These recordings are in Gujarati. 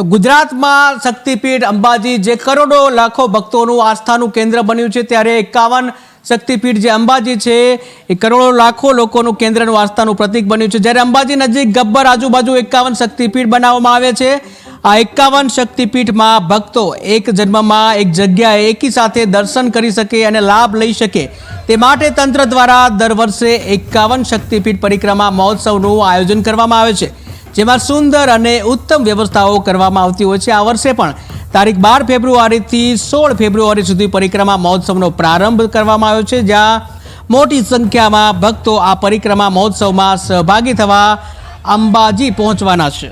તો ગુજરાતમાં શક્તિપીઠ અંબાજી જે કરોડો લાખો ભક્તોનું આસ્થાનું કેન્દ્ર બન્યું છે, ત્યારે એકાવન શક્તિપીઠ જે અંબાજી છે, એ કરોડો લાખો લોકોનું કેન્દ્રનું આસ્થાનું પ્રતીક બન્યું છે. જ્યારે અંબાજી નજીક ગબ્બર આજુબાજુ એકાવન શક્તિપીઠ બનાવવામાં આવે છે, આ એકાવન શક્તિપીઠમાં ભક્તો એક જન્મમાં એક જગ્યાએ એકી સાથે દર્શન કરી શકે અને લાભ લઈ શકે. તે માટે તંત્ર દ્વારા દર વર્ષે એકાવન શક્તિપીઠ પરિક્રમા મહોત્સવનું આયોજન કરવામાં આવે છે. જેમાં સુંદર અને ઉત્તમ વ્યવસ્થાઓ કરવામાં આવતી હોય છે. આ વર્ષે પણ તારીખ બાર ફેબ્રુઆરીથી સોળ ફેબ્રુઆરી સુધી પરિક્રમા મહોત્સવનો પ્રારંભ કરવામાં આવ્યો છે, જ્યાં મોટી સંખ્યામાં ભક્તો આ પરિક્રમા મહોત્સવમાં સહભાગી થવા અંબાજી પહોંચવાના છે.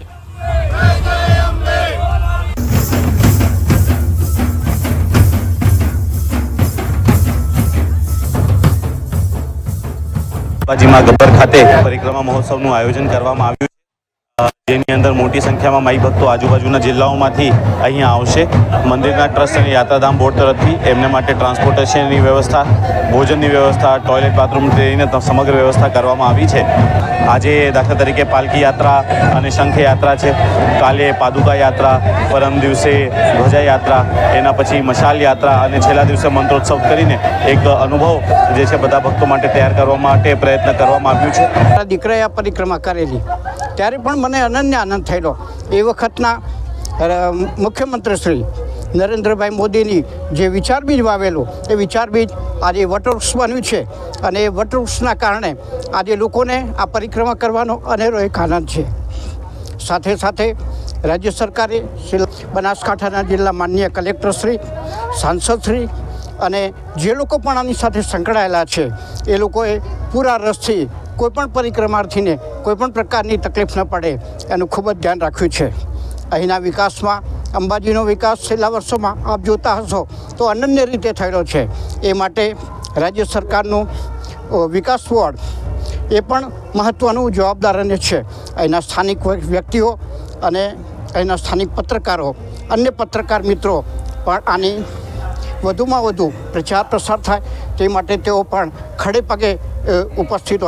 અંબાજીમાં ગબ્બર ખાતે પરિક્રમા મહોત્સવનું આયોજન કરવામાં આવ્યું જેની અંદર મોટી સંખ્યામાં માઈ ભક્તો આજુબાજુના જિલ્લાઓમાંથી અહીંયા આવશે. મંદિરના ટ્રસ્ટ અને યાત્રાધામ બોર્ડ તરફથી એમને માટે ટ્રાન્સપોર્ટેશનની વ્યવસ્થા, ભોજનની વ્યવસ્થા, ટોયલેટ બાથરૂમથી લઈને સમગ્ર વ્યવસ્થા કરવામાં આવી છે. આજે દાખલા તરીકે પાલકી યાત્રા અને શંખ યાત્રા છે. કાલે પાદુકા યાત્રા, પરમ દિવસે ધ્વજા યાત્રા, એના પછી મશાલ યાત્રા અને છેલ્લા દિવસે મંત્રોત્સવ કરીને એક અનુભવ જે છે બધા ભક્તો માટે તૈયાર કરવા માટે પ્રયત્ન કરવામાં આવ્યું છે. દીકરાએ આ પરિક્રમા કરેલી. ત્યારે પણ મને અનન્ય આનંદ થયેલો. એ વખતના મુખ્યમંત્રીશ્રી મુખ્યમંત્રી શ્રી નરેન્દ્રભાઈ મોદીની જે વિચાર બીજ વાવેલો, એ વિચાર બીજ આજે વટવૃક્ષ બન્યું છે અને એ વટવૃક્ષના કારણે આજે લોકોને આ પરિક્રમા કરવાનો અનેરો એક આનંદ છે. સાથે સાથે રાજ્ય સરકારે બનાસકાંઠાના જિલ્લા માન્ય કલેક્ટરશ્રી સાંસદશ્રી અને જે લોકો પણ આની સાથે સંકળાયેલા છે, એ લોકોએ પૂરા રસથી કોઈપણ પરિક્રમાર્થીને કોઈપણ પ્રકારની તકલીફ ન પડે, એનું ખૂબ જ ધ્યાન રાખ્યું છે. અહીંના વિકાસમાં, અંબાજીનો વિકાસ છેલ્લા વર્ષોમાં આપ જોતા હશો તો અનન્ય રીતે થયેલો છે. એ માટે રાજ્ય સરકારનું વિકાસ બોર્ડ એ પણ મહત્ત્વનું જવાબદાર અને છે. અહીંના સ્થાનિક વ્યક્તિઓ અને અહીંના સ્થાનિક પત્રકારો, અન્ય પત્રકાર મિત્રો પણ આની વધુમાં વધુ પ્રચાર પ્રસાર થાય તે માટે તેઓ પણ ખડે પગે ઉપસ્થિત હોય